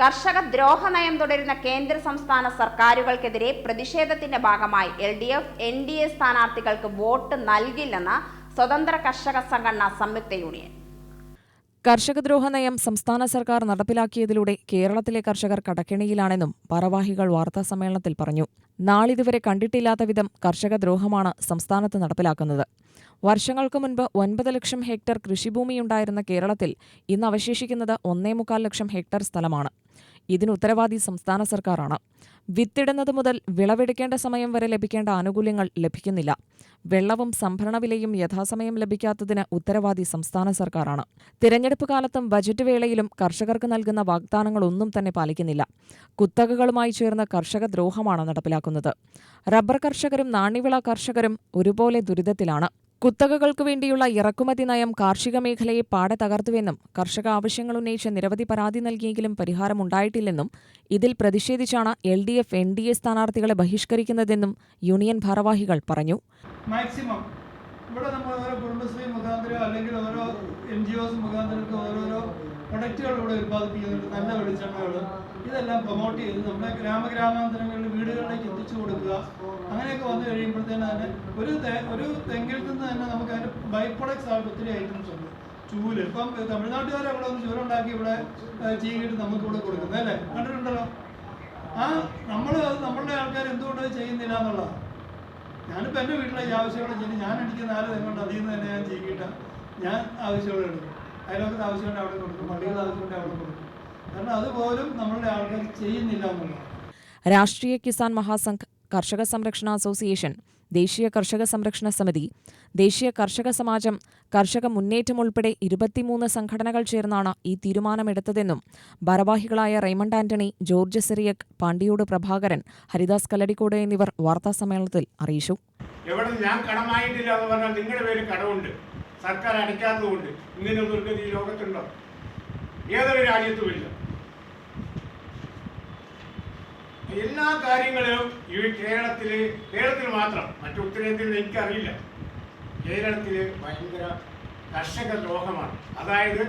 കർഷക ദ്രോഹ നയം തുടരുന്ന കേന്ദ്ര സംസ്ഥാന സർക്കാരുകൾക്കെതിരെ പ്രതിഷേധത്തിന്റെ ഭാഗമായി L D F N D A സ്ഥാനാർത്ഥികൾക്ക് വോട്ട് നൽകില്ലെന്ന് സ്വതന്ത്ര കർഷക സംഘടന സംയുക്ത യൂണിയൻ. കർഷകദ്രോഹ നയം സംസ്ഥാന സർക്കാർ നടപ്പിലാക്കിയതിലൂടെ കേരളത്തിലെ കർഷകർ കടക്കെണിയിലാണെന്നും ഭാരവാഹികൾ വാർത്താസമ്മേളനത്തിൽ പറഞ്ഞു. നാളിതുവരെ കണ്ടിട്ടില്ലാത്ത വിധം കർഷകദ്രോഹമാണ് സംസ്ഥാനത്ത് നടപ്പിലാക്കുന്നത്. വർഷങ്ങൾക്ക് മുൻപ് ഒൻപത് ലക്ഷം ഹെക്ടർ കൃഷിഭൂമിയുണ്ടായിരുന്ന കേരളത്തിൽ ഇന്ന് അവശേഷിക്കുന്നത് ഒന്നേ മുക്കാൽ ലക്ഷം ഹെക്ടർ സ്ഥലമാണ്. ഇതിന് ഉത്തരവാദി സംസ്ഥാന സർക്കാരാണ്. വിത്തിടുന്നത് മുതൽ വിളവെടുക്കേണ്ട സമയം വരെ ലഭിക്കേണ്ട ആനുകൂല്യങ്ങൾ ലഭിക്കുന്നില്ല. വെള്ളവും സംഭരണ വിലയും യഥാസമയം ലഭിക്കാത്തതിന് ഉത്തരവാദി സംസ്ഥാന സർക്കാരാണ്. തിരഞ്ഞെടുപ്പ് കാലത്തും ബജറ്റ് വേളയിലും കർഷകർക്ക് നൽകുന്ന വാഗ്ദാനങ്ങളൊന്നും തന്നെ പാലിക്കുന്നില്ല. കുത്തകകളുമായി ചേർന്ന കർഷക ദ്രോഹമാണ് നടപ്പിലാക്കുന്നത്. റബ്ബർ കർഷകരും നാണ്യവിള കർഷകരും ഒരുപോലെ ദുരിതത്തിലാണ്. കുത്തകകൾക്കു വേണ്ടിയുള്ള ഇറക്കുമതി നയം കാർഷിക മേഖലയെ പാടെ തകർത്തുവെന്നും കർഷക ആവശ്യങ്ങൾ ഉന്നയിച്ച് നിരവധി പരാതി നൽകിയെങ്കിലും പരിഹാരമുണ്ടായിട്ടില്ലെന്നും ഇതിൽ പ്രതിഷേധിച്ചാണ് L D F N D A സ്ഥാനാർത്ഥികളെ ബഹിഷ്കരിക്കുന്നതെന്നും യൂണിയൻ ഭാരവാഹികൾ പറഞ്ഞു. മാക്സിമം. ഇവിടെ നമ്മൾ ഓരോ കുടുംബശ്രീ മുഖാന്തരം അല്ലെങ്കിൽ ഓരോ എൻ ജി ഒസ് മുഖാന്തരമൊക്കെ ഓരോരോ പ്രൊഡക്റ്റുകൾ ഇവിടെ ഉൽപ്പാദിപ്പിക്കുന്നുണ്ട്. നല്ല വെളിച്ചെണ്ണകൾ. ഇതെല്ലാം പ്രൊമോട്ട് ചെയ്ത് നമ്മുടെ ഗ്രാമഗ്രാമാന്തരങ്ങളിൽ വീടുകളിലേക്ക് എത്തിച്ചു കൊടുക്കുക. അങ്ങനെയൊക്കെ വന്നു കഴിയുമ്പോഴത്തേന് തന്നെ ഒരു ഒരു തെങ്ങിൽ നിന്ന് തന്നെ നമുക്ക് അതിന്റെ ബൈ പ്രൊഡക്ട്സ് ആയിട്ട് ഒത്തിരി ഐറ്റംസ് ഉണ്ട്. ചൂൽ. ഇപ്പം തമിഴ്നാട്ടുകാർ അവിടെ ഒന്ന് ചൂലുണ്ടാക്കി ഇവിടെ ചീകിട്ട് നമുക്ക് ഇവിടെ കൊടുക്കുന്നത് അല്ലേ? കണ്ടിട്ടുണ്ടല്ലോ? ആ നമ്മൾ നമ്മളുടെ ആൾക്കാർ എന്തുകൊണ്ട് ചെയ്യുന്നില്ല എന്നുള്ളതാണ് ഞാനിപ്പോൾ എന്റെ വീട്ടിലേക്ക് ആവശ്യമുള്ള ചെയ്ത് ഞാൻ എനിക്ക് നാല് തെങ്ങുണ്ട്? അതിൽ നിന്ന് തന്നെ ഞാൻ ചെയ്യിട്ട ഞാൻ ആവശ്യമുള്ള എടുക്കും. അയലോക്കത്ത് ആവശ്യമുണ്ട് അവിടെ കൊടുക്കും. പള്ളികളുടെ ആവശ്യമുണ്ട് അവിടെ കൊടുക്കും. കാരണം അതുപോലും നമ്മളുടെ ആൾക്കാർ ചെയ്യുന്നില്ല എന്നുള്ളതാണ്. രാഷ്ട്രീയ കിസാൻ മഹാസംഘ് കർഷക സംരക്ഷണ അസോസിയേഷൻ ദേശീയ കർഷക സംരക്ഷണ സമിതി ദേശീയ കർഷക സമാജം കർഷക മുന്നേറ്റം ഉൾപ്പെടെ ഇരുപത്തിമൂന്ന് സംഘടനകൾ ചേർന്നാണ് ഈ തീരുമാനമെടുത്തതെന്നും ഭാരവാഹികളായ റെയ്മണ്ട് ആന്റണി ജോർജ് സിറിയക് പാണ്ടിയോട് പ്രഭാകരൻ ഹരിദാസ് കല്ലടിക്കോട് എന്നിവർ വാർത്താസമ്മേളനത്തിൽ അറിയിച്ചു. എവിടെ ഞാൻ കടമായിട്ടില്ല എന്ന് പറഞ്ഞാൽ നിങ്ങളുടെ പേര് കടമുണ്ട്. സർക്കാർ അടയ്ക്കാത്തതുകൊണ്ട് ഇങ്ങനെ ദുർഗതി ലോകത്തുണ്ടോ? ഏതൊരു രാജ്യത്തുമില്ല. എല്ലാ കാര്യങ്ങളും ഈ കേരളത്തിൽ കേരളത്തിൽ മാത്രം മറ്റു ഉത്തരേന്ത്യയിൽ എനിക്കറിയില്ല. കേരളത്തിൽ ഭയങ്കര കർഷക ദ്രോഹമാണ് അതായത്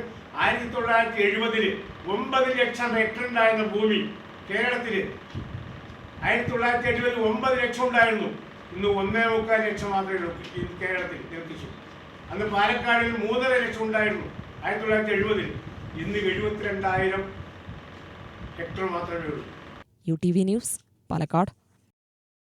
ആയിരത്തി തൊള്ളായിരത്തി എഴുപതിൽ ഒമ്പത് ലക്ഷം ഹെക്ടർ ഉണ്ടായിരുന്ന ഭൂമി കേരളത്തിൽ ആയിരത്തി തൊള്ളായിരത്തി എഴുപതിൽ ഒമ്പത് ലക്ഷം ഉണ്ടായിരുന്നു. ഇന്ന് ഒന്നേ മുക്കാൽ ലക്ഷം മാത്രമേ കേരളത്തിൽ നിർത്തിച്ചു അന്ന് പാലക്കാടിൽ മൂന്നര ലക്ഷം ഉണ്ടായിരുന്നു. ആയിരത്തി തൊള്ളായിരത്തി എഴുപതിൽ. ഇന്ന് എഴുപത്തിരണ്ടായിരം ഹെക്ടർ മാത്രമേ ഉള്ളൂ. U T V news Palakkad.